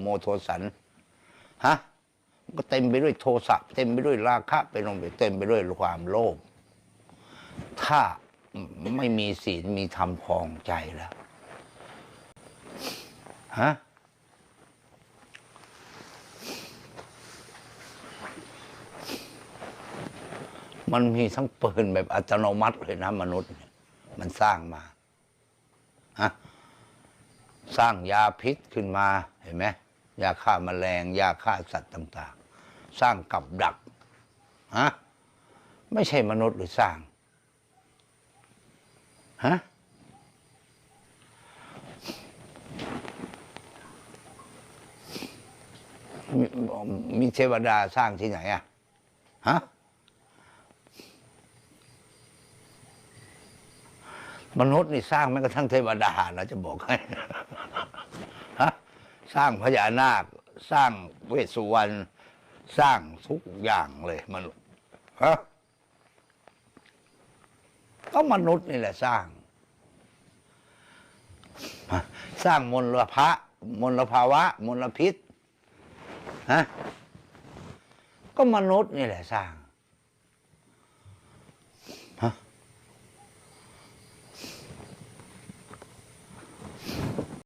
โมโทสันฮะมันก็เต็มไปด้วยโทสะเต็มไปด้วยราคะไปลงไปเต็มไปด้วยความโลภถ้าไม่มีศีลมีธรรมครองใจแล้วฮะมันมีทั้งปืนแบบอัตโนมัติเลยนะมนุษย์ มันสร้างมาฮะสร้างยาพิษขึ้นมาเห็นไหม ยาฆ่าแมลงยาฆ่าสัตว์ต่าง ๆ สร้างกับดักฮะไม่ใช่มนุษย์หรือสร้างฮะมีเทวดาสร้างที่ไหนอะฮะมนุษย์นี่สร้างแม้กระทั่งเทวดาเราจะบอกให้ สร้างพญานาค สร้างเวสสุวรรณสร้างทุกอย่างเลยมนุษย์ฮะก็มนุษย์นี่แหละสร้าง สร้างมลภะมลภาวะ มลพิษฮะก็มนุษย์นี่แหละสร้าง